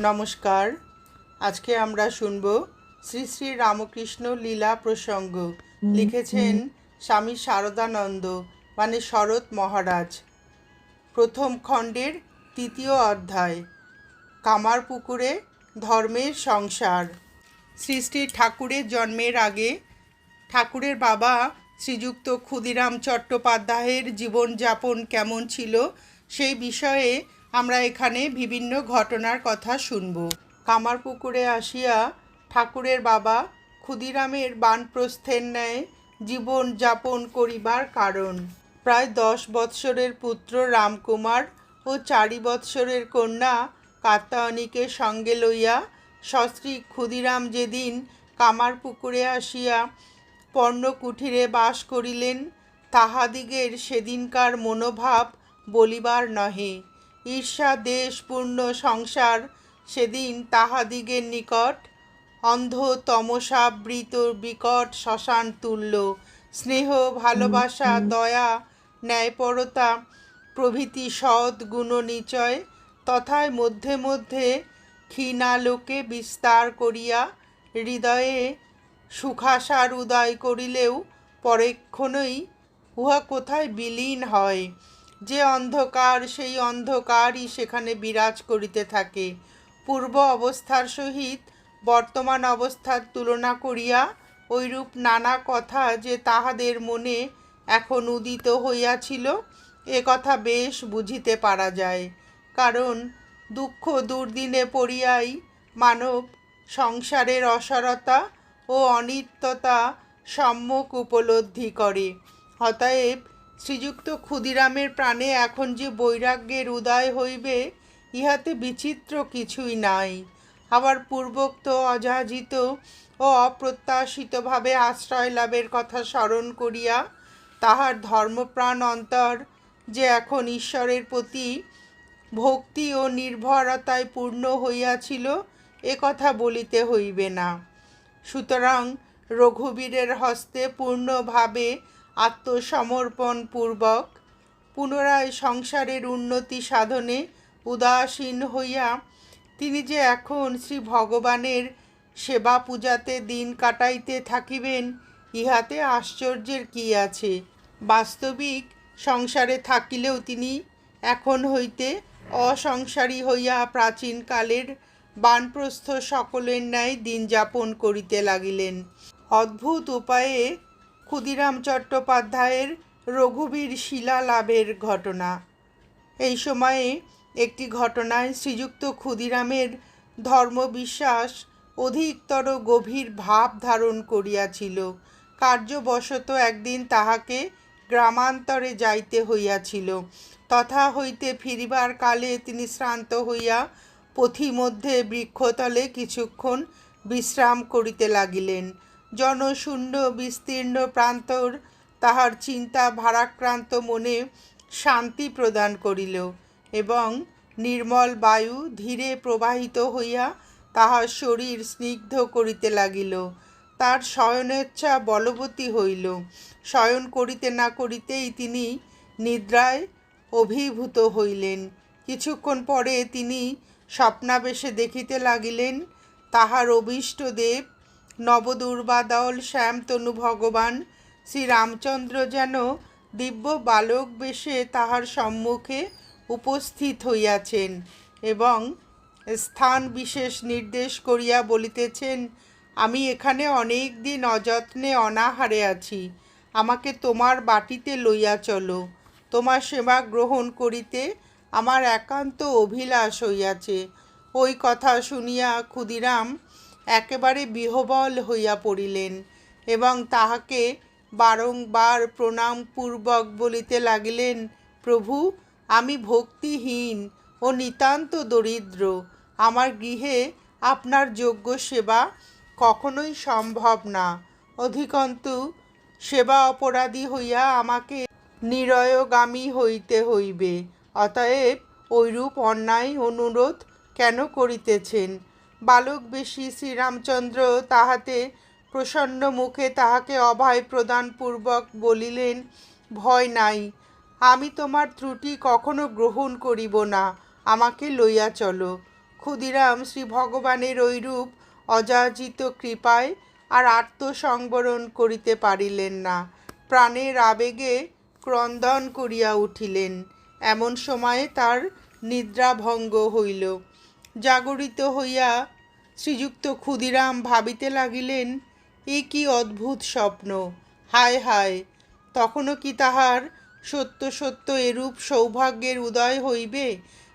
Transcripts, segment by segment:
নমস্কার। আজকে আমরা শুনব শ্রী শ্রী রামকৃষ্ণ লীলা প্রসঙ্গ। লিখেছেন স্বামী শারদানন্দ মানে শরৎ মহারাজ। প্রথম খণ্ডের তৃতীয় অধ্যায় কামারপুকুরে ধর্মের সংসার। শ্রী শ্রী ঠাকুরের জন্মের আগে ঠাকুরের বাবা শ্রীযুক্ত ক্ষুদিরাম চট্টোপাধ্যায়ের জীবনযাপন কেমন ছিল সেই বিষয়ে আমরা এখানে বিভিন্ন ঘটনার কথা শুনব। কামারপুকুরে আসিয়া ঠাকুরের বাবা ক্ষুদিরামের বানপ্রস্থের ন্যায় জীবন যাপন করিবার কারণ। প্রায় দশ বৎসরের পুত্র রামকুমার ও চারি বৎসরের কন্যা কাত্তায়নীকে সঙ্গে লইয়া সস্ত্রী ক্ষুদিরাম যেদিন কামারপুকুরে আসিয়া পর্ণকুঠিরে বাস করিলেন, তাহাদিগের সেদিনকার মনোভাব বলিবার নহে। ঈর্ষা দেশপূর্ণ সংসার সেদিন তাহাদিগের নিকট। অন্ধ তমসাবৃত বিকট শ্মশান তুল্য। স্নেহ ভালোবাসা দয়া ন্যায়পরতা প্রভৃতি সৎ গুণ নিচয় তথায় মধ্যে মধ্যে ক্ষীণালোকে বিস্তার করিয়া হৃদয়ে সুখাসার উদয় করিলেও পরেক্ষণেই উহা কোথায় বিলীন হয়। যে অন্ধকার, সেই অন্ধকারই সেখানে বিরাজ করিতে থাকে। পূর্ব অবস্থার সহিত বর্তমান অবস্থার তুলনা করিয়া ঐরূপ নানা কথা যে তাহাদের মনে এখন উদিত হইয়াছিল, এ কথা বেশ বুঝিতে পারা যায়। কারণ দুঃখ দুর্দিনে পড়িয়াই মানব সংসারের অসারতা ও অনিত্যতা সম্যক উপলব্ধি করে। অতএব শ্রীযুক্ত ক্ষুদিরামের প্রাণে এখন যে বৈরাগ্যের উদয় হইবে, ইহাতে বিচিত্র কিছুই নাই। আবার পূর্বোক্ত অযাচিত ও অপ্রত্যাশিতভাবে আশ্রয় লাভের কথা স্মরণ করিয়া তাহার ধর্মপ্রাণ অন্তর যে এখন ঈশ্বরের প্রতি ভক্তি ও নির্ভরতায় পূর্ণ হইয়াছিল, এ কথা বলিতে হইবে না। সুতরাং রঘুবীরের হস্তে পূর্ণভাবে আত্মসমর্পণ পূর্বক পুনরায় সংসারের উন্নতি সাধনে উদাসীন হইয়া তিনি যে এখন শ্রী ভগবানের সেবা পূজাতে দিন কাটাইতে থাকিবেন, ইহাতে আশ্চর্যের কি আছে? বাস্তবিক সংসারে থাকিলেও তিনি এখন হইতে অসংসারী হইয়া প্রাচীনকালের বানপ্রস্থ সকলের ন্যায় দিন যাপন করিতে লাগিলেন। অদ্ভুত উপায়ে ক্ষুদিরাম চট্টোপাধ্যায়ের রঘুবীর শিলা লাভের ঘটনা। এই সময়ে একটি ঘটনায় শ্রীযুক্ত ক্ষুদিরামের ধর্মবিশ্বাস অধিকতর গভীর ভাব ধারণ করিয়াছিল। কার্যবশত একদিন তাহাকে গ্রামান্তরে যাইতে হইয়াছিল। তথা হইতে ফিরিবার কালে তিনি শ্রান্ত হইয়া পথিমধ্যে বৃক্ষতলে কিছুক্ষণ বিশ্রাম করিতে লাগিলেন। জনশূন্য বিস্তীর্ণ প্রান্তর তাহার চিন্তা ভারাক্রান্ত মনে শান্তি প্রদান করিল এবং নির্মল বায়ু ধীরে প্রবাহিত হইয়া তাহার শরীর স্নিগ্ধ করিতে লাগিল। তার শয়নেচ্ছা বলবতী হইল। শয়ন করিতে না করিতেই তিনি নিদ্রায় অভিভূত হইলেন। কিছুক্ষণ পরে তিনি স্বপ্নাবেশে দেখিতে লাগিলেন, তাহার অভীষ্ট দেব নবদুর্বাদল শ্যামতনু ভগবান, শ্রীরামচন্দ্র যেন দিব্য বালক বেশে তাহার সম্মুখে উপস্থিত হইয়াছেন এবং স্থান বিশেষ নির্দেশ করিয়া বলিতেছেন, আমি এখানে অনেক দিন অযত্নে অনাহারে আছি। আমাকে তোমার বাটিতে লইয়া চলো। তোমার সেবা গ্রহণ করিতে আমার একান্ত অভিলাষ হইয়াছে। ওই কথা শুনিয়া ক্ষুদিরাম একেবারে বিহবল হইয়া পড়িলেন এবং তাহাকে বারংবার প্রণামপূর্বক বলিতে লাগিলেন, প্রভু, আমি ভক্তিহীন ও নিতান্ত দরিদ্র। আমার গৃহে আপনার যোগ্য সেবা কখনোই সম্ভব না। অধিকন্তু, সেবা অপরাধী হইয়া আমাকে নিরয়গামী হইতে হইবে। অতএব ঐরূপ অন্যায় অনুরোধ কেন করিতেছেন? বালক বেশি শ্রীরামচন্দ্র তাহাতে প্রসন্ন মুখে তাহাকে অভয় প্রদানপূর্বক বলিলেন, ভয় নাই, আমি তোমার ত্রুটি কখনো গ্রহণ করিব না, আমাকে লইয়া চলো ক্ষুদিরাম শ্রী ভগবানের ঐরূপ অযাচিত কৃপায় আর আত্মসংবরণ করিতে পারিলেন না। প্রাণের আবেগে ক্রন্দন করিয়া উঠিলেন। এমন সময়ে তার নিদ্রাভঙ্গ হইল। জাগরিত হইয়া শ্রীযুক্ত ক্ষুদিরাম ভাবিতে লাগিলেন, এ কি অদ্ভুত স্বপ্ন! হায় হায়! তখনও কি তাহার সত্য সত্য এরূপ সৌভাগ্যের উদয় হইবে?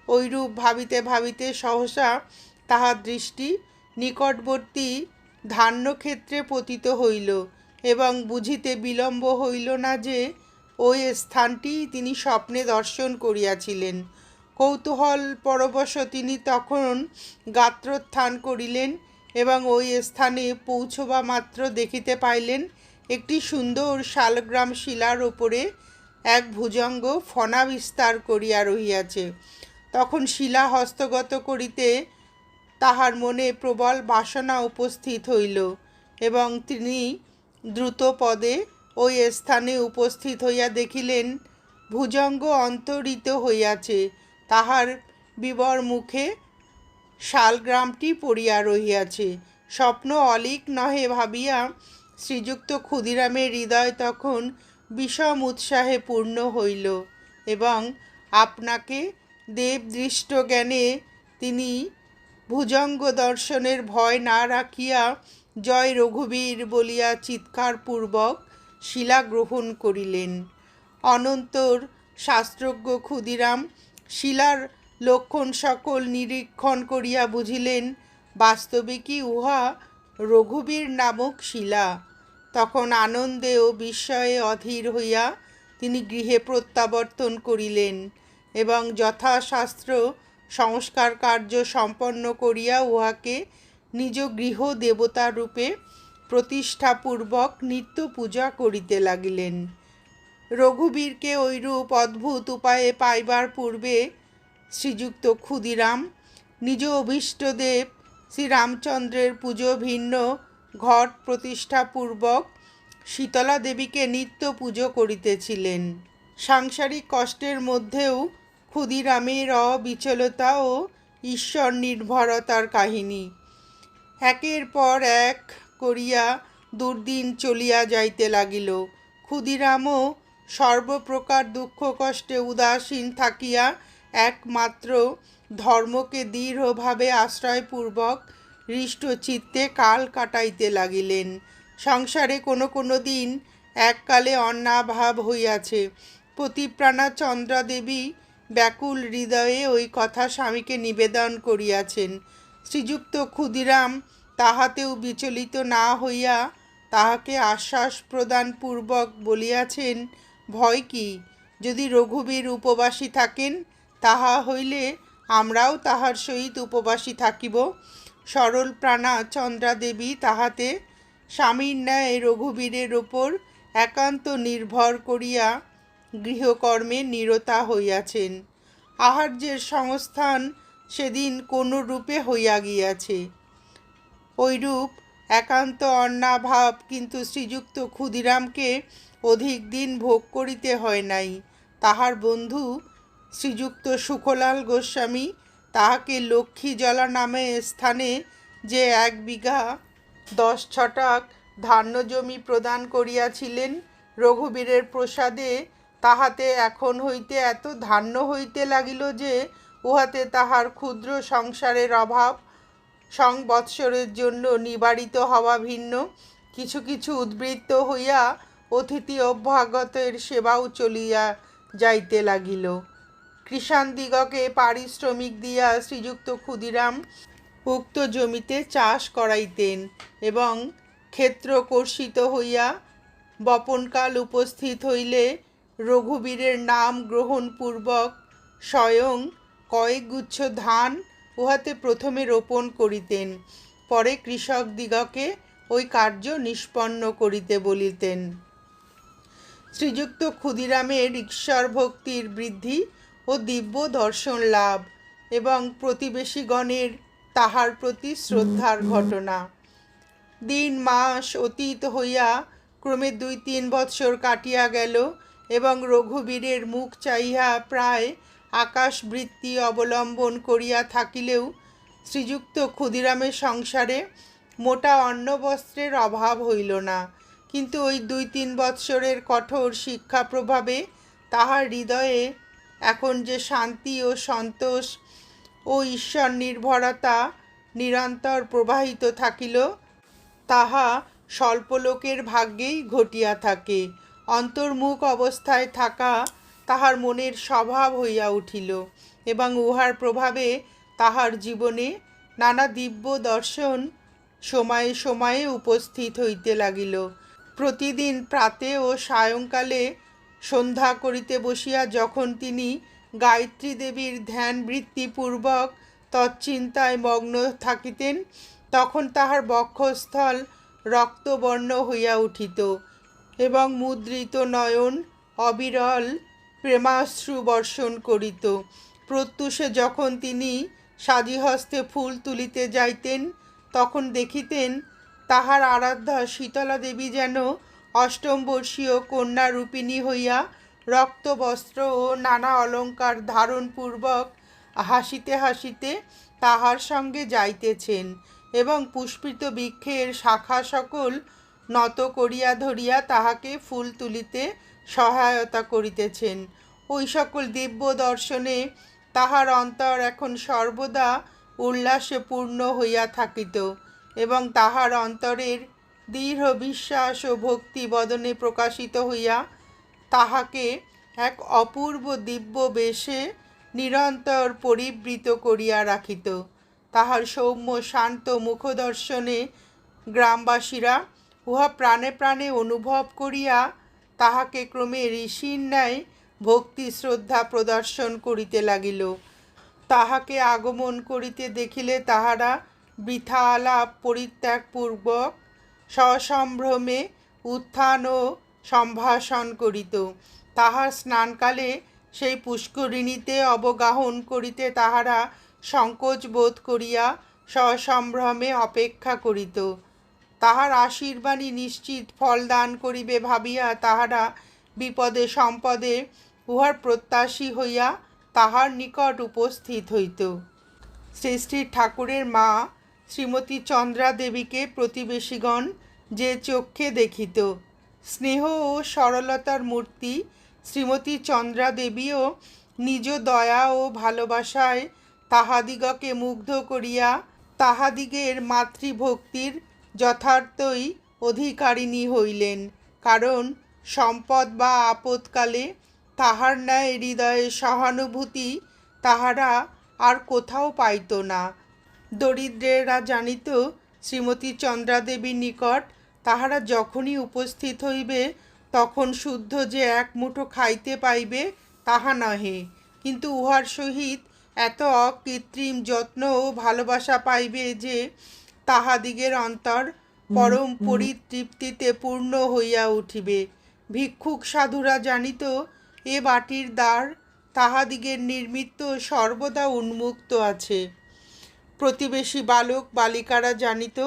ঐরূপ ভাবিতে ভাবিতে সহসা তাহার দৃষ্টি নিকটবর্তী ধান্যক্ষেত্রে পতিত হইল এবং বুঝিতে বিলম্ব হইল না যে ওই স্থানটি তিনি স্বপ্নে দর্শন করিয়াছিলেন। কৌতূহল পরবশ তিনি তখন গাত্রোত্থান করিলেন এবং ওই স্থানে পৌঁছবা মাত্র দেখিতে পাইলেন একটি সুন্দর শালগ্রাম শিলার ওপরে এক ভুজঙ্গ ফনা বিস্তার করিয়া রহিয়াছে। তখন শিলা হস্তগত করিতে তাহার মনে প্রবল বাসনা উপস্থিত হইল এবং তিনি দ্রুত পদে ওই স্থানে উপস্থিত হইয়া দেখিলেন, ভুজঙ্গ অন্তরিত হইয়াছে। তাহার বিবর মুখে শালগ্রামটি পড়িয়া রহিয়াছে। স্বপ্ন অলিক নহে ভাবিয়া শ্রীযুক্ত ক্ষুদিরামের হৃদয় তখন বিষম উৎসাহে পূর্ণ হইল এবং আপনাকে দেবদৃষ্ট জ্ঞানে তিনি ভুজঙ্গ দর্শনের ভয় না রাখিয়া জয় রঘুবীর বলিয়া চিৎকারপূর্বক শিলা গ্রহণ করিলেন। অনন্তর শাস্ত্রজ্ঞ ক্ষুদিরাম শিলার লক্ষণ সকল নিরীক্ষণ করিয়া বুঝিলেন বাস্তবিকই উহা রঘুবীর নামক শিলা? তখন আনন্দে ও বিস্ময়ে অধীর হইয়া তিনি গৃহে প্রত্যাবর্তন করিলেন এবং যথাশাস্ত্র সংস্কার কার্য সম্পন্ন করিয়া উহাকে নিজ গৃহ দেবতা রূপে প্রতিষ্ঠাপূর্বক নিত্য পূজা করিতে লাগিলেন। রঘুবীরকে ঐরূপ অদ্ভুত উপায়ে পাইবার পূর্বে শ্রীযুক্ত ক্ষুদিরাম, নিজ অভীষ্টদেব শ্রীরামচন্দ্রের পুজো ভিন্ন ঘট প্রতিষ্ঠাপূর্বক শীতলা দেবীকে নিত্য পুজো করিতেছিলেন। সাংসারিক কষ্টের মধ্যেও ক্ষুদিরামের অবিচলতা ও ঈশ্বর নির্ভরতার কাহিনী। একের পর এক করিয়া দুর্দিন চলিয়া যাইতে লাগিল। ক্ষুদিরামও সর্বপ্রকার দুঃখ কষ্টে উদাসীন থাকিয়া একমাত্র ধর্মকে দৃঢ়ভাবে আশ্রয়পূর্বক হৃষ্ট চিত্তে কাল কাটাইতে লাগিলেন। সংসারে কোনো কোনো দিন এককালে অন্নাভাব হইয়াছে। প্রতিপ্রাণা চন্দ্রাদেবী ব্যাকুল হৃদয়ে ওই কথা স্বামীকে নিবেদন করিয়াছেন। শ্রীযুক্ত ক্ষুদিরাম তাহাতেও বিচলিত না হইয়া তাহাকে আশ্বাস প্রদানপূর্বক বলিয়াছেন ভয় কি? যদি রঘুবীর উপবাসী থাকেন, তাহা হইলে আমরাও তাহার সহিত উপবাসী থাকিব। সরল প্রাণা চন্দ্রাদেবী তাহাতে স্বামীর ন্যায় রঘুবীরের ওপর একান্ত নির্ভর করিয়া গৃহকর্মে নিরতা হইয়াছেন। আহার্যের সংস্থান সেদিন কোনো রূপে হইয়া গিয়াছে? ঐরূপ একান্ত অন্নাভাব কিন্তু শ্রীযুক্ত ক্ষুদিরামকে অধিক দিন ভোগ করিতে হয় নাই। তাহার বন্ধু শ্রীযুক্ত সুখলাল গোস্বামী তাহাকে লক্ষ্মী জলা নামে স্থানে যে এক বিঘা দশ ছটাক ধান্য জমি প্রদান করিয়াছিলেন রঘুবীরের প্রসাদে, তাহাতে এখন হইতে এত ধান্য হইতে লাগিল যে উহাতে তাহার ক্ষুদ্র সংসারের অভাব, সংবৎসরের জন্য নিবারিত হওয়া ভিন্ন। কিছু কিছু উদ্বৃত্ত হইয়া অতিথি অভ্যাগতের সেবাও চলিয়া যাইতে লাগিল। কৃষাণদিগকে পারিশ্রমিক দিয়া শ্রীযুক্ত ক্ষুদিরাম উক্ত জমিতে চাষ করাইতেন এবং ক্ষেত্র কর্ষিত হইয়া বপনকাল উপস্থিত হইলে রঘুবীরের নাম গ্রহণপূর্বক স্বয়ং কয়েকগুচ্ছ ধান উহাতে প্রথমে রোপণ করিতেন, পরে কৃষকদিগকে ওই কার্য নিষ্পন্ন করিতে বলিতেন। শ্রীযুক্ত ক্ষুদিরামের ঈশ্বর ভক্তির বৃদ্ধি ও দিব্য দর্শন লাভ এবং প্রতিবেশীগণের তাহার প্রতি শ্রদ্ধার ঘটনা। দিন, মাস অতীত হইয়া ক্রমে দুই, তিন বৎসর কাটিয়া গেল এবং রঘুবীরের মুখ চাহিয়া প্রায় আকাশবৃত্তি অবলম্বন করিয়া থাকিলেও শ্রীযুক্ত ক্ষুদিরামের সংসারে মোটা অন্ন বস্ত্রের অভাব হইল না। কিন্তু ওই দুই তিন বৎসরের কঠোর শিক্ষা প্রভাবে তাহার হৃদয়ে এখন যে শান্তি ও সন্তোষ ও ঈশ্বর নির্ভরতা নিরন্তর প্রবাহিত থাকিল, তাহা স্বল্পলোকের ভাগ্যেই ঘটিয়া থাকে। অন্তর্মুখ অবস্থায় থাকা তাহার মনের স্বভাব হইয়া উঠিল এবং উহার প্রভাবে তাহার জীবনে নানা দিব্য দর্শন সময়ে সময়ে উপস্থিত হইতে লাগিল। প্রতিদিন প্রাতে ও সায়ংকালে সন্ধ্যা করিতে বসিয়া যখন তিনি গায়ত্রী দেবীর ধ্যান বৃত্তিপূর্বক তৎচিন্তায় মগ্ন থাকিতেন, তখন তাহার বক্ষস্থল রক্তবর্ণ হইয়া উঠিত এবং মুদ্রিত নয়ন অবিরল প্রেমাশ্রু বর্ষণ করিত। প্রত্যুষে যখন তিনি সাজিহস্তে ফুল তুলিতে যাইতেন, তখন দেখিতেন তাহার আরাধ্যা শীতলা দেবী যেন অষ্টম বর্ষীয় কন্যা রূপিণী হইয়া রক্তবস্ত্র ও নানা অলঙ্কার ধারণপূর্বক হাসিতে হাসিতে তাহার সঙ্গে যাইতেছেন এবং পুষ্পিত বৃক্ষের শাখা সকল নত করিয়া ধরিয়া তাহাকে ফুল তুলিতে সহায়তা করিতেছেন। ওই সকল দিব্য দর্শনে তাহার অন্তর এখন সর্বদা উল্লাসে পূর্ণ হইয়া থাকিত। এবং তাহার অন্তরের দৃঢ় বিশ্বাস ও ভক্তি বদনে প্রকাশিত হইয়া তাহাকে এক অপূর্ব দিব্য বেশে নিরন্তর পরিবৃত করিয়া রাখিত। তাহার সৌম্য, শান্ত মুখদর্শনে গ্রামবাসীরা উহা প্রাণে প্রাণে অনুভব করিয়া তাহাকে ক্রমে ঋষির ন্যায় ভক্তি শ্রদ্ধা প্রদর্শন করিতে লাগিল। তাহাকে আগমন করিতে দেখিলে তাহারা বৃথা আলাপ পরিত্যাগপূর্বক সসম্ভ্রমে উত্থান ও সম্ভাষণ করিত। তাহার স্নানকালে সেই পুষ্করিণীতে অবগাহন করিতে তাহারা সংকোচ বোধ করিয়া সসম্ভ্রমে অপেক্ষা করিত। তাহার আশীর্বাণী নিশ্চিত ফলদান করিবে ভাবিয়া তাহারা বিপদে সম্পদে উহার প্রত্যাশী হইয়া তাহার নিকট উপস্থিত হইত। শ্রী শ্রী ঠাকুরের মা শ্রীমতী চন্দ্রা দেবীকে প্রতিবেশীগণ যে চক্ষে দেখিত, স্নেহ ও সরলতার মূর্তি শ্রীমতী চন্দ্রা দেবীও নিজ দয়া ও ভালোবাসায় তাহাদিগকে মুগ্ধ করিয়া তাহাদিগের মাতৃভক্তির যথার্থই অধিকারিণী হইলেন। কারণ সম্পদ বা আপদকালে তাহার ন্যায় হৃদয়ে সহানুভূতি তাহারা আর কোথাও পাইত না। দরিদ্রেরা জানিত শ্রীমতী চন্দ্রাদেবীর নিকট তাহারা যখনই উপস্থিত হইবে তখন শুদ্ধ যে এক মুঠো খাইতে পাইবে তাহা নহে। কিন্তু উহার সহিত এত অকৃত্রিম যত্ন ও ভালোবাসা পাইবে যে তাহাদিগের অন্তর পরম পরিতৃপ্তিতে পূর্ণ হইয়া উঠিবে। ভিক্ষুক সাধুরা জানিত এ বাটির দ্বার তাহাদিগের নির্মিত সর্বদা উন্মুক্ত আছে। প্রতিবেশী বালক বালিকারা জানিত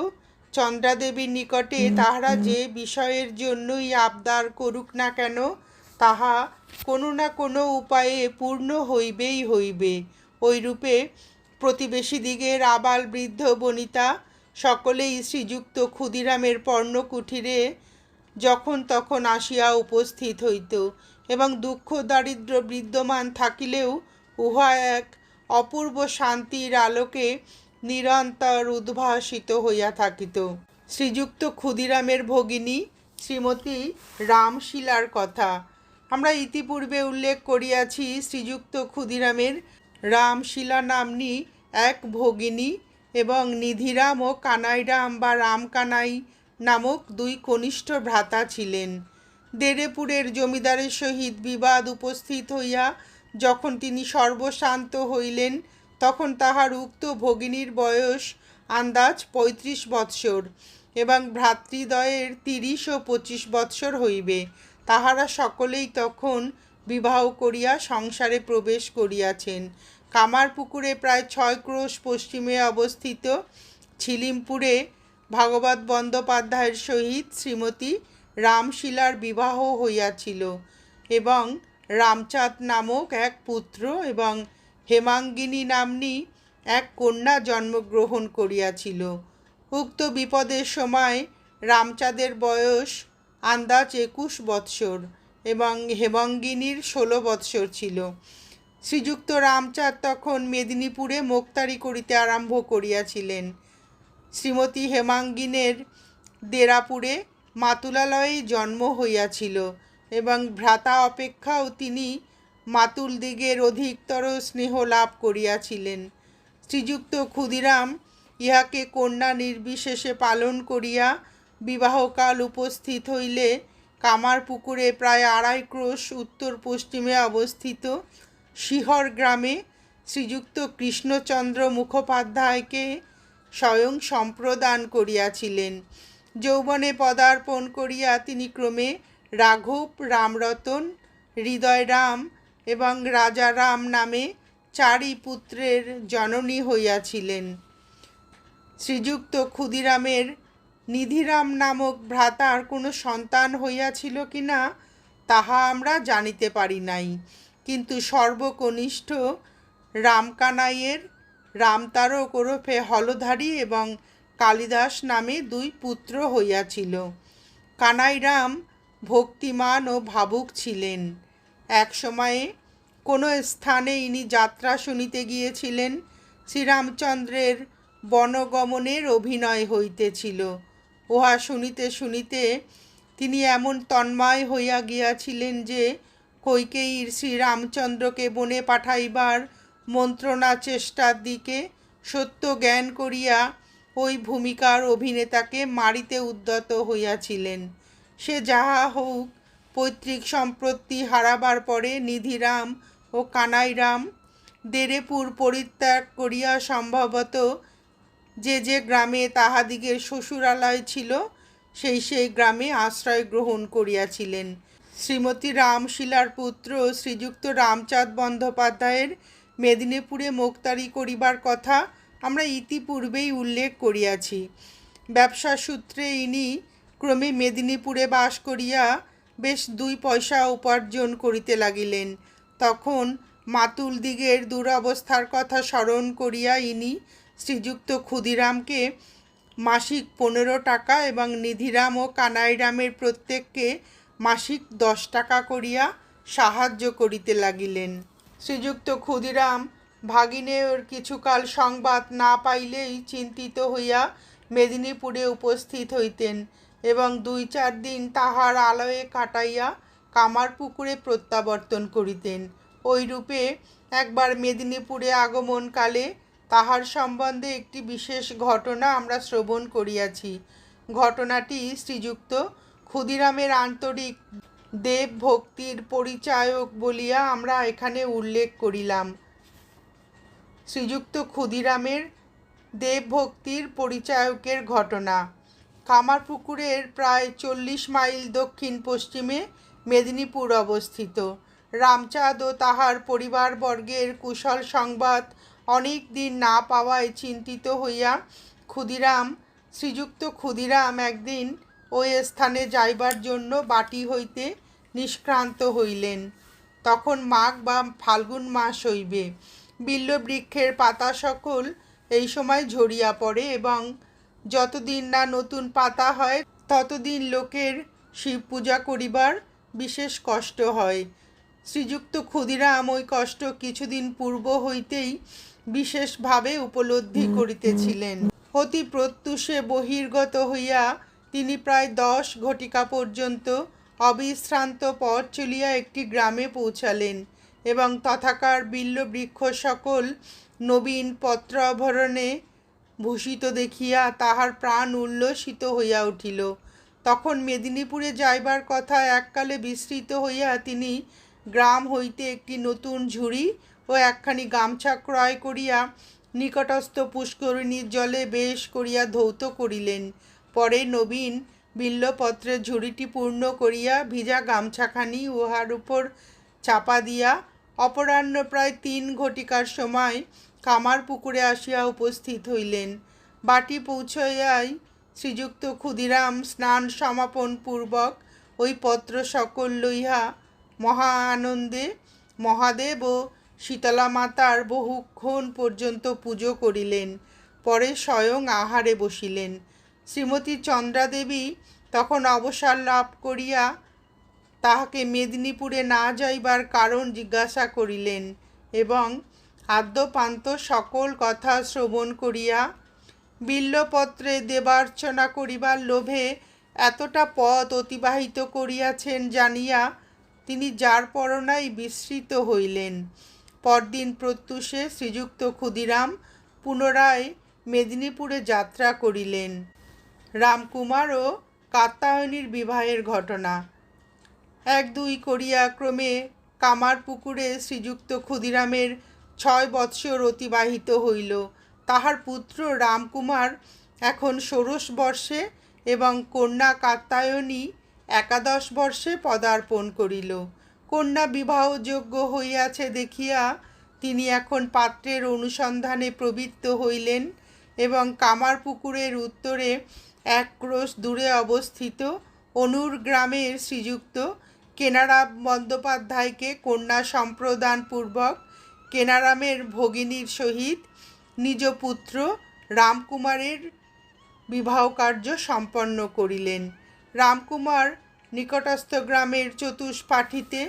চন্দ্রাদেবীর নিকটে তাহারা যে বিষয়ের জন্যই আবদার করুক না কেন তাহা কোনো না কোনো উপায়ে পূর্ণ হইবেই হইবে। ওইরূপে প্রতিবেশীদিগের আবাল বৃদ্ধ বনিতা সকলেই শ্রীযুক্ত ক্ষুদিরামের পর্ণকুঠিরে যখন তখন আসিয়া উপস্থিত হইত এবং দুঃখ দারিদ্র বিদ্যমান থাকিলেও উহা এক অপূর্ব শান্তির আলোকে নিরন্তর উদ্ভাসিত হইয়া থাকিত। শ্রীযুক্ত ক্ষুদিরামের ভগিনী শ্রীমতী রামশিলার কথা। আমরা ইতিপূর্বে উল্লেখ করিয়াছি শ্রীযুক্ত ক্ষুদিরামের রামশিলা নাম্নী এক ভগিনী এবং নিধিরাম ও কানাইরাম বা রামকানাই নামক দুই কনিষ্ঠ ভ্রাতা ছিলেন। দেরেপুরের জমিদারের সহিত বিবাদ উপস্থিত হইয়া যখন তিনি সর্বশান্ত হইলেন, তখন তাহার উক্ত ভগিনীর বয়স আন্দাজ পঁয়ত্রিশ বৎসর এবং ভ্রাতৃদ্বয়ের তিরিশ ও পঁচিশ বৎসর হইবে। তাহারা সকলেই তখন বিবাহ করিয়া সংসারে প্রবেশ করিয়াছেন। কামারপুকুরে প্রায় ছয় ক্রোশ পশ্চিমে অবস্থিত ছিলিমপুরে ভাগবত বন্দ্যোপাধ্যায়ের সহিত শ্রীমতী রামশিলার বিবাহ হইয়াছিল এবং রামচাঁদ নামক এক পুত্র এবং হেমাঙ্গিনী নাম্নী এক কন্যা জন্মগ্রহণ করিয়াছিল। উক্ত বিপদের সময় রামচাঁদের বয়স আন্দাজ একুশ বৎসর এবং হেমঙ্গিনীর ষোলো বৎসর ছিল। শ্রীযুক্ত রামচাঁদ তখন মেদিনীপুরে মোক্তারি করিতে আরম্ভ করিয়াছিলেন। শ্রীমতী হেমাঙ্গিনের দেরাপুরে মাতুলালয়ে জন্ম হইয়াছিল। এবং ভ্রাতা অপেক্ষাও তিনি মাতুল দিগের অধিকতর স্নেহ লাভ করিয়াছিলেন। শ্রীযুক্ত ক্ষুদিরাম ইহাকে কন্যা নির্বিশেষে পালন করিয়া বিবাহকাল উপস্থিত হইলে কামারপুকুরে প্রায় আড়াই ক্রোশ উত্তর পশ্চিমে অবস্থিত শিহর গ্রামে শ্রীযুক্ত কৃষ্ণচন্দ্র মুখোপাধ্যায়কে স্বয়ং সম্প্রদান করিয়াছিলেন। যৌবনে পদার্পণ করিয়া তিনি ক্রমে রাঘব, রামরতন, হৃদয়রাম এবং রাজারাম নামে চারি পুত্রের জননী হইয়াছিলেন। শ্রীযুক্ত ক্ষুদিরামের নিধিরাম নামক ভ্রাতার কোনো সন্তান হইয়াছিল কি না তাহা আমরা জানিতে পারি নাই। কিন্তু সর্বকনিষ্ঠ রামকানাইয়ের রামতারক ওরফে হলধারী এবং কালিদাস নামে দুই পুত্র হইয়াছিল। কানাইরাম ভক্তিমান ও ভাবুক ছিলেন। এক সময়ে কোনো স্থানে ইনি যাত্রা শুনিতে গিয়েছিলেন, শ্রীরামচন্দ্রের বনগমনের অভিনয় হইতেছিল। উহা শুনিতে শুনিতে তিনি এমন তন্ময় হইয়া গিয়াছিলেন যে, কৈকেয়ীর শ্রীরামচন্দ্রকে বনে পাঠাইবার মন্ত্রণা চেষ্টার দিকে সত্য জ্ঞান করিয়া ওই ভূমিকার অভিনেতাকে মারিতে উদ্যত হইয়াছিলেন। সে যাহা হোক পৈতৃক সম্পত্তি হারাবার পরে নিধিরাম ও কানাইরাম দেরেপুর পরিত্যাগ করিয়া সম্ভবত যে যে গ্রামে তাহাদিগের শ্বশুরালয় ছিল, সেই সেই গ্রামে আশ্রয় গ্রহণ করিয়াছিলেন। শ্রীমতী রামশিলার পুত্র শ্রীযুক্ত রামচাঁদ বন্দ্যোপাধ্যায়ের মেদিনীপুরে মোক্তারি করিবার কথা আমরা ইতিপূর্বেই উল্লেখ করিয়াছি। ব্যবসা সূত্রে ইনি ক্রমে মেদিনীপুরে বাস করিয়া বেশ দুই পয়সা উপার্জন করিতে লাগিলেন। তখন মাতুল দিগের দুরবস্থার কথা স্মরণ করিয়া ইনি শ্রীযুক্ত ক্ষুদিরামকে মাসিক পনেরো টাকা এবং নিধিরাম ও কানাইরামের প্রত্যেককে মাসিক দশ টাকা করিয়া সাহায্য করিতে লাগিলেন। শ্রীযুক্ত ক্ষুদিরাম ভাগিনের কিছুকাল সংবাদ না পাইলেই চিন্তিত হইয়া মেদিনীপুরে উপস্থিত হইতেন। এবং দুই চার দিন তাহার আলয়ে কাটাইয়া কামারপুকুরে প্রত্যাবর্তন করিতেন। ওইরূপে একবার মেদিনীপুরে আগমনকালে তাহার সম্বন্ধে একটি বিশেষ ঘটনা আমরা শ্রবণ করিয়াছি। ঘটনাটি শ্রীযুক্ত ক্ষুদিরামের আন্তরিক দেব ভক্তির পরিচায়ক বলিয়া আমরা এখানে উল্লেখ করিলাম। শ্রীযুক্ত ক্ষুদিরামের দেবভক্তির পরিচায়কের ঘটনা। কামারপুকুরের প্রায় চল্লিশ মাইল দক্ষিণ পশ্চিমে মেদিনীপুর অবস্থিত। রামচাঁদ ও তাহার পরিবারবর্গের কুশল সংবাদ অনেক দিন না পাওয়ায় চিন্তিত হইয়া ক্ষুদিরাম, শ্রীযুক্ত ক্ষুদিরাম একদিন ওই স্থানে যাইবার জন্য বাটি হইতে নিষ্ক্রান্ত হইলেন। তখন মাঘ বা ফাল্গুন মাস হইবে। বিল্ল বৃক্ষের পাতা সকল এই সময় ঝরিয়া পড়ে এবং যতদিন না নতুন পাতা হয়, ততদিন লোকের শিব পূজা করিবার বিশেষ কষ্ট হয়। শ্রীযুক্ত ক্ষুদিরাম ওই কষ্ট কিছুদিন পূর্ব হইতেই বিশেষভাবে উপলব্ধি করিতেছিলেন। অতি প্রত্যুষে বহির্গত হইয়া তিনি প্রায় দশ ঘটিকা পর্যন্ত অবিশ্রান্ত পথ চলিয়া একটি গ্রামে পৌঁছালেন এবং তথাকার বিল্ল বৃক্ষ সকল নবীন পত্রাভরণে ভূষিত দেখিয়া তাহার প্রাণ উল্লসিত হইয়া উঠিল। তখন মেদিনীপুরে যাইবার কথা এককালে বিস্তৃত হইয়া তিনি গ্রাম হইতে একটি নতুন ঝুড়ি ও একখানি গামছা ক্রয় করিয়া নিকটস্থ পুষ্করিণীর জলে বেশ করিয়া ধৌত করিলেন। পরে নবীন বিল্লপত্রের ঝুড়িটি পূর্ণ করিয়া ভিজা গামছাখানি উহার উপর চাপা দিয়া, অপরাহ্ন প্রায় তিন ঘটিকার সময় কামার পুকুরে আসিয়া উপস্থিত হইলেন। বাটি পৌঁছইয়াই শ্রীযুক্ত ক্ষুদিরাম স্নান সমাপন পূর্বক ওই পত্র সকল লইয়া মহা আনন্দে মহাদেব ও শীতলা মাতার বহুক্ষণ পর্যন্ত পুজো করিলেন। পরে স্বয়ং আহারে বসিলেন। শ্রীমতী চন্দ্রাদেবী তখন অবসর লাভ করিয়া তাহাকে মেদিনীপুরে না যাইবার কারণ জিজ্ঞাসা করিলেন এবং আদ্যপান্ত সকল কথা শ্রবণ করিয়া বিল্লপত্রে দেবার্চনা করিবার লোভে এতটা পথ অতিবাহিত করিয়াছেন জানিয়া তিনি যার পরনাই বিস্মৃত হইলেন। পরদিন প্রত্যুষে শ্রীযুক্ত ক্ষুদিরাম পুনরায় মেদিনীপুরে যাত্রা করিলেন। রামকুমার ও কাত্যায়নীর বিবাহের ঘটনা। এক দুই করিয়া ক্রমে কামারপুকুরে শ্রীযুক্ত ক্ষুদিরামের ছয় বৎসর অতিবাহিত হইল। তাহার পুত্র রামকুমার এখন ষোড়শ বর্ষে এবং কন্যা কাত্যায়নী একাদশ বর্ষে পদার্পণ করিল। কন্যা বিবাহযোগ্য হইয়াছে দেখিয়া তিনি এখন পাত্রের অনুসন্ধানে প্রবৃত্ত হইলেন এবং কামারপুকুরের উত্তরে এক ক্রোশ দূরে অবস্থিত অনুর গ্রামের শ্রীযুক্ত কেনারাম বন্দ্যোপাধ্যায়কে কন্যা সম্প্রদানপূর্বক কেনারামের ভগিনীর সহিত নিজ পুত্র রামকুমারের বিবাহ কার্য সম্পন্ন করিলেন। রামকুমার নিকটস্থ গ্রামের চতুষ্পাঠিতে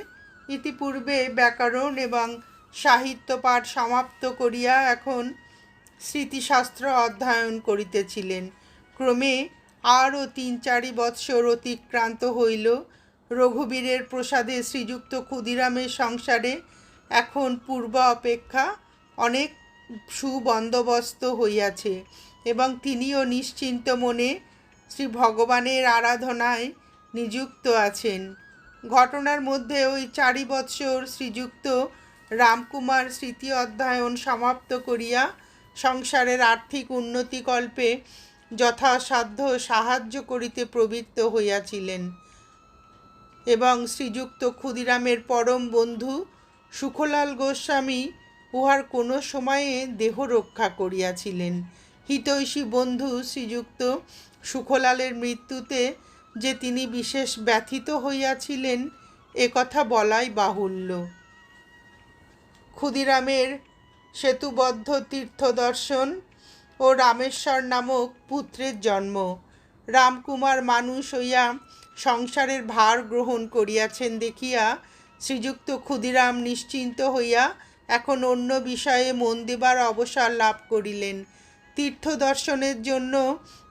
ইতিপূর্বে ব্যাকরণ এবং সাহিত্য পাঠ সমাপ্ত করিয়া এখন স্মৃতিশাস্ত্র অধ্যয়ন করিতেছিলেন। ক্রমে আরও তিন চারি বৎসর অতিক্রান্ত হইল। রঘুবীরের প্রসাদে শ্রীযুক্ত ক্ষুদিরামের সংসারে এখন পূর্ব অপেক্ষা অনেক সুবন্দোবস্ত হইয়াছে এবং তিনিও নিশ্চিন্ত মনে শ্রী ভগবানের আরাধনায় নিযুক্ত আছেন। ঘটনার মধ্যে ওই চারি বৎসর শ্রীযুক্ত রামকুমার স্মৃতি অধ্যয়ন সমাপ্ত করিয়া সংসারের আর্থিক উন্নতিকল্পে যথাসাধ্য সাহায্য করিতে প্রবৃত্ত হইয়াছিলেন এবং শ্রীযুক্ত ক্ষুদিরামের পরম বন্ধু সুখলাল গোস্বামী উহার কোনো সময়ে দেহ রক্ষা করিয়াছিলেন। হিতৈষী বন্ধু শ্রীযুক্ত সুখলালের মৃত্যুতে যে তিনি বিশেষ ব্যথিত হইয়াছিলেন, এ কথা বলাই বাহুল্য। ক্ষুদিরামের সেতুবদ্ধ তীর্থ দর্শন ও রামেশ্বর নামক পুত্রের জন্ম। রামকুমার মানুষ হইয়া সংসারের ভার গ্রহণ করিয়াছেন দেখিয়া শ্রীযুক্ত ক্ষুদিরাম নিশ্চিন্ত হইয়া এখন অন্য বিষয়ে মন দেবার অবসর লাভ করিলেন। তীর্থ দর্শনের জন্য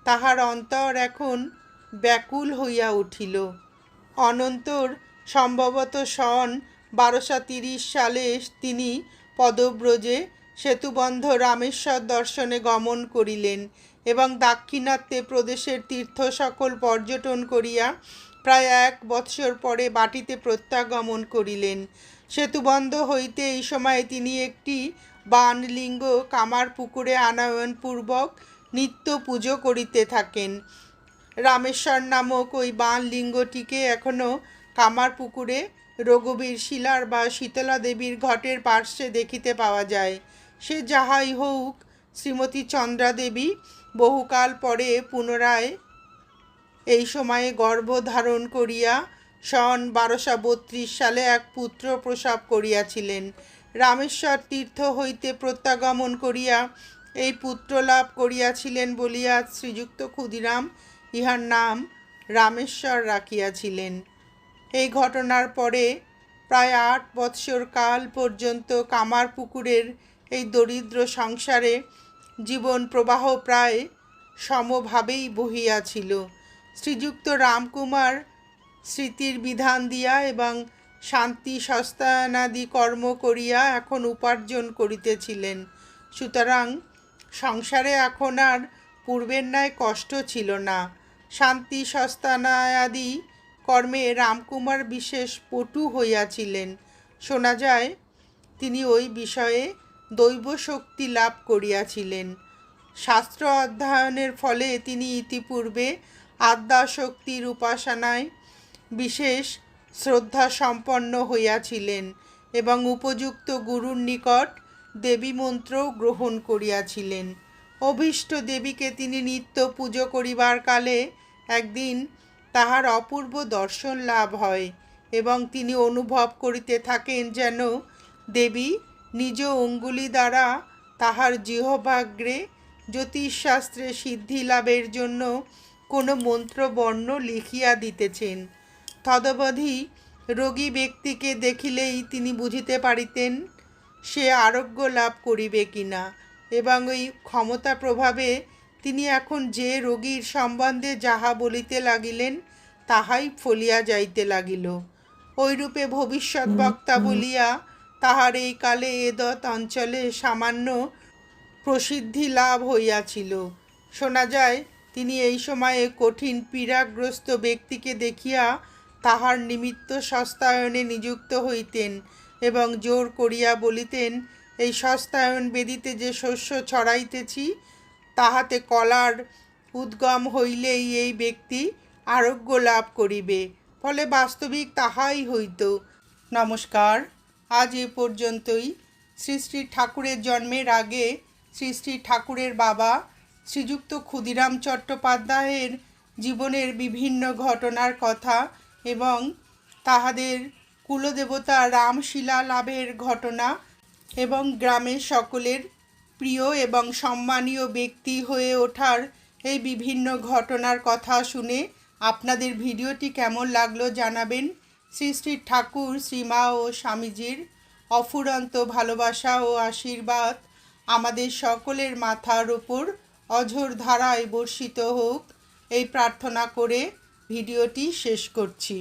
তাহার অন্তর এখন ব্যাকুল হইয়া উঠিল। অনন্তর সম্ভবত সন বারোশো তিরিশ সালে তিনি পদব্রজে সেতুবন্ধ রামেশ্বর দর্শনে গমন করিলেন এবং দাক্ষিণাত্যে প্রদেশের তীর্থ সকল পর্যটন করিয়া প্রায় এক বৎসর পরে বাটিতে প্রত্যাগমন করিলেন। সেতুবন্ধ হইতে এই সময় তিনি একটি বানলিঙ্গ কামার পুকুরে আনয়নপূর্বক নিত্য পুজো করিতে থাকেন। রামেশ্বর নামক ওই বানলিঙ্গটিকে এখনও কামার পুকুরে রঘুবীর শিলার বা শীতলা দেবীর ঘটের পার্শ্বে দেখিতে পাওয়া যায়। সে যাহাই হোক শ্রীমতী চন্দ্রা দেবী বহুকাল পরে পুনরায় এই সময়ে গর্ভধারণ করিয়া সন বারোশো বত্রিশ সালে এক পুত্র প্রসব করিয়াছিলেন। রামেশ্বর তীর্থ হইতে প্রত্যাগমন করিয়া এই পুত্র লাভ করিয়াছিলেন বলিয়া শ্রীযুক্ত ক্ষুদিরাম ইহার নাম রামেশ্বর রাখিয়াছিলেন। এই ঘটনার পরে প্রায় আট বৎসর কাল পর্যন্ত কামার পুকুরের এই দরিদ্র সংসারে জীবন প্রবাহ প্রায় সমভাবেই বহিয়াছিল। শ্রীযুক্ত রামকুমার স্মৃতির বিধান দিয়া এবং শান্তি সস্তায়নাদি কর্ম করিয়া এখন উপার্জন করিতেছিলেন। সুতরাং সংসারে এখন আর পূর্বের ন্যায় কষ্ট ছিল না। শান্তি সস্তানায়াদি কর্মে রামকুমার বিশেষ পটু হইয়াছিলেন। শোনা যায়, তিনি ওই বিষয়ে দৈব শক্তি লাভ করিয়াছিলেন। শাস্ত্র অধ্যয়নের ফলে তিনি ইতিপূর্বে আদ্যাশক্তির উপাসনায় বিশেষ শ্রদ্ধা সম্পন্ন হইয়াছিলেন এবং উপযুক্ত গুরুর নিকট দেবী মন্ত্রও গ্রহণ করিয়াছিলেন। অভীষ্ট দেবীকে তিনি নিত্য পুজো করিবার কালে একদিন তাহার অপূর্ব দর্শন লাভ হয় এবং তিনি অনুভব করিতে থাকেন যেন দেবী নিজ অঙ্গুলি দ্বারা তাহার জিহ্বাগ্রে জ্যোতিষশাস্ত্রে সিদ্ধি লাভের জন্য কোনো মন্ত্রবর্ণ লিখিয়া দিতেছেন। তদবধি রোগী ব্যক্তিকে দেখিলেই তিনি বুঝিতে পারিতেন সে আরোগ্য লাভ করিবে কিনা এবং ওই ক্ষমতা প্রভাবে তিনি এখন যে রোগীর সম্বন্ধে যাহা বলিতে লাগিলেন তাহাই ফলিয়া যাইতে লাগিল। ওইরূপে ভবিষ্যৎ বক্তা বলিয়া তাহার এই কালে এদত অঞ্চলে সামান্য প্রসিদ্ধি লাভ হইয়াছিল। শোনা যায় তিনি এই সময়ে কঠিন পীড়াগ্রস্ত ব্যক্তিকে দেখিয়া তাহার নিমিত্ত সস্তায়নে নিযুক্ত হইতেন এবং জোর করিয়া বলিতেন, এই সস্তায়ন বেদিতে যে শস্য ছড়াইতেছি, তাহাতে কলার উদ্গম হইলেই এই ব্যক্তি আরোগ্য লাভ করিবে। ফলে বাস্তবিক তাহাই হইত। নমস্কার। আজ এ পর্যন্তই। শ্রী শ্রী ঠাকুরের জন্মের আগে শ্রী শ্রী ঠাকুরের বাবা শ্রীযুক্ত ক্ষুদিরাম চট্টোপাধ্যায়ের জীবনের বিভিন্ন ঘটনার কথা এবং তাহাদের কুলদেবতা রামশিলা লাভের ঘটনা এবং গ্রামের সকলের প্রিয় এবং সম্মানীয় ব্যক্তি হয়ে ওঠার এই বিভিন্ন ঘটনার কথা শুনে আপনাদের ভিডিওটি কেমন লাগল জানাবেন। শ্রী শ্রী ঠাকুর শ্রীমা ও স্বামীজির অফুরন্ত ভালোবাসা ও আশীর্বাদ আমাদের সকলের মাথার ওপর অঝোর ধারায় বর্ষিত হোক এই প্রার্থনা করে ভিডিওটি শেষ করছি।